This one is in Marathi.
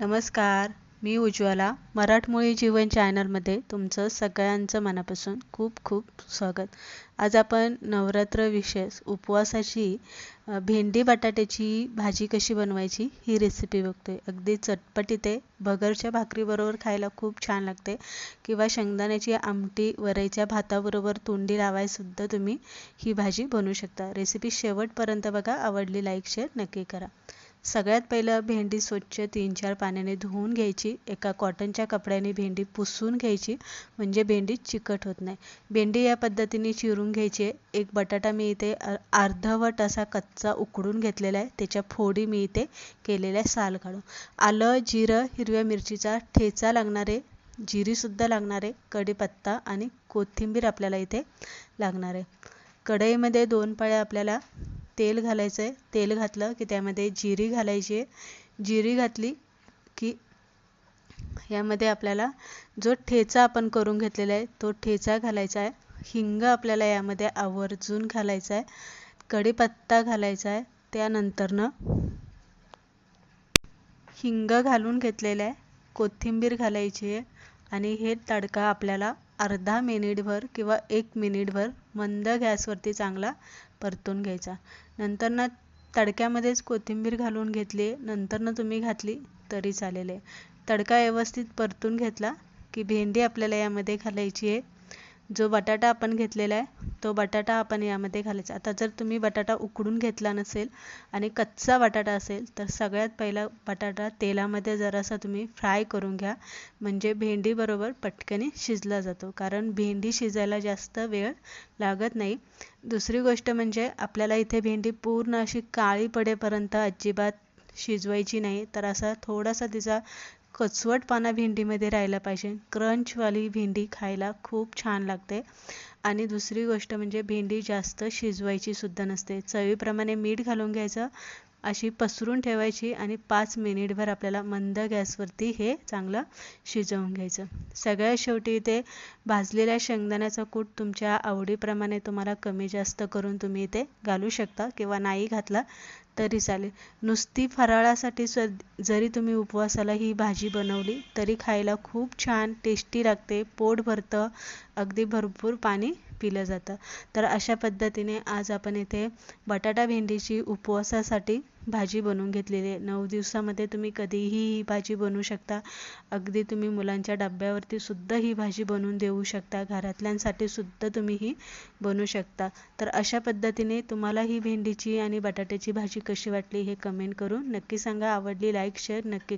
नमस्कार मी उज्ज्वला मराठमोळी जीवन चॅनलमध्ये तुमचं सगळ्यांचं मनापासून खूप खूप स्वागत. आज आपण नवरात्र विशेष उपवासाची भेंडी बटाट्याची भाजी कशी बनवायची ही रेसिपी बघतोय. अगदी चटपटीत आहे भगरच्या भाकरीबरोबर खायला खूप छान लागते. किंवा शेंगदाण्याची आमटी वरईच्या भाताबरोबर तोंडी लावायसुद्धा तुम्ही ही भाजी बनवू शकता. रेसिपी शेवटपर्यंत बघा आवडली लाईक शेअर नक्की करा. सगळ्यात पहिलं भेंडी स्वच्छ तीन चार पाण्याने धुवून घ्यायची. एका कॉटनच्या कपड्याने भेंडी पुसून घ्यायची. म्हणजे भेंडी चिकट होत नाही. भेंडी या पद्धतीने चिरून घ्यायची. एक बटाटा मी इथे अर्धवट असा कच्चा उकडून घेतलेला आहे. त्याच्या फोडी मी इथे केलेल्या साल काढून. आलं जिरं हिरव्या मिरचीचा ठेचा लागणारे जिरीसुद्धा लागणार आहे कढीपत्ता आणि कोथिंबीर आपल्याला इथे लागणार. आहे कढईमध्ये दोन पाळ्या आपल्याला तेल घालायचं आहे तेल घातलं की त्यामध्ये जिरी घालायची आहे. जिरी घातली की यामध्ये आपल्याला जो ठेचा आपण करून घेतलेला आहे तो ठेचा घालायचा आहे. हिंग आपल्याला यामध्ये आवर्जून घालायचा आहे. कढीपत्ता घालायचा आहे. त्यानंतरनं हिंग घालून घेतलेलं आहे. कोथिंबीर घालायची आहे. आणि हे तडका आपल्याला अर्धा मिनिटभर किंवा एक मिनिटभर मंद गॅसवरती चांगला परतून घ्यायचा. नंतरनं तडक्यामध्येच कोथिंबीर घालून घेतली नंतरनं तुम्ही घातली तरी चालेल. आहे तडका व्यवस्थित परतून घेतला की भेंडी आपल्याला यामध्ये घालायची आहे. जो बटाटा आपण घेतलेला आहे तो बटाटा आपण यामध्ये घालायचा. आता जर तुम्ही बटाटा उकडून घेतला नसेल आणि कच्चा बटाटा असेल तर सगळ्यात पहिला बटाटा तेलामध्ये जरासा तुम्ही फ्राय करून घ्या. म्हणजे भेंडीबरोबर पटकने शिजला जातो. कारण भेंडी शिजायला जास्त वेळ लागत नाही. दुसरी गोष्ट म्हणजे आपल्याला इथे भेंडी पूर्ण अशी काळी पडेपर्यंत अजिबात शिजवायची नाही. तर असा थोडासा तिचा कचवटपणा भेंडीमध्ये राहिला पाहिजे. क्रंचवाली भेंडी खायला खूप छान लागते. आणि दुसरी गोष्ट म्हणजे भेंडी जास्त शिजवायची सुद्धा नसते. चवीप्रमाणे मीठ घालून घ्यायचं. अशी पसरून ठेवायची आणि पाच मिनिटभर आपल्याला मंद गॅसवरती हे चांगलं शिजवून घ्यायचं. सगळ्यात शेवटी इथे भाजलेल्या शेंगदाण्याचा कूट तुमच्या आवडीप्रमाणे तुम्हाला कमी जास्त करून तुम्ही इथे घालू शकता किंवा नाही घातला तरी चालेल. नुसती फराळासाठी जरी तुम्ही उपवासाला ही भाजी बनवली तरी खायला खूप छान टेस्टी लागते पोट भरतं अगदी भरपूर पाणी पिलं जातं. तर अशा पद्धतीने आज आपण इथे बटाटा भेंडीची उपवासासाठी भाजी बनवून घेतलेली आहे. नऊ दिवसामध्ये तुम्ही कधीही ही भाजी बनवू शकता. अगदी तुम्ही मुलांच्या डब्यावरती सुद्धा ही भाजी बनवून देऊ शकता. घरातल्यांसाठी सुद्धा तुम्ही ही बनवू शकता. तर अशा पद्धतीने तुम्हाला ही भेंडीची आणि बटाट्याची भाजी कशी वाटली हे कमेंट करून नक्की सांगा. आवडली लाईक शेअर नक्की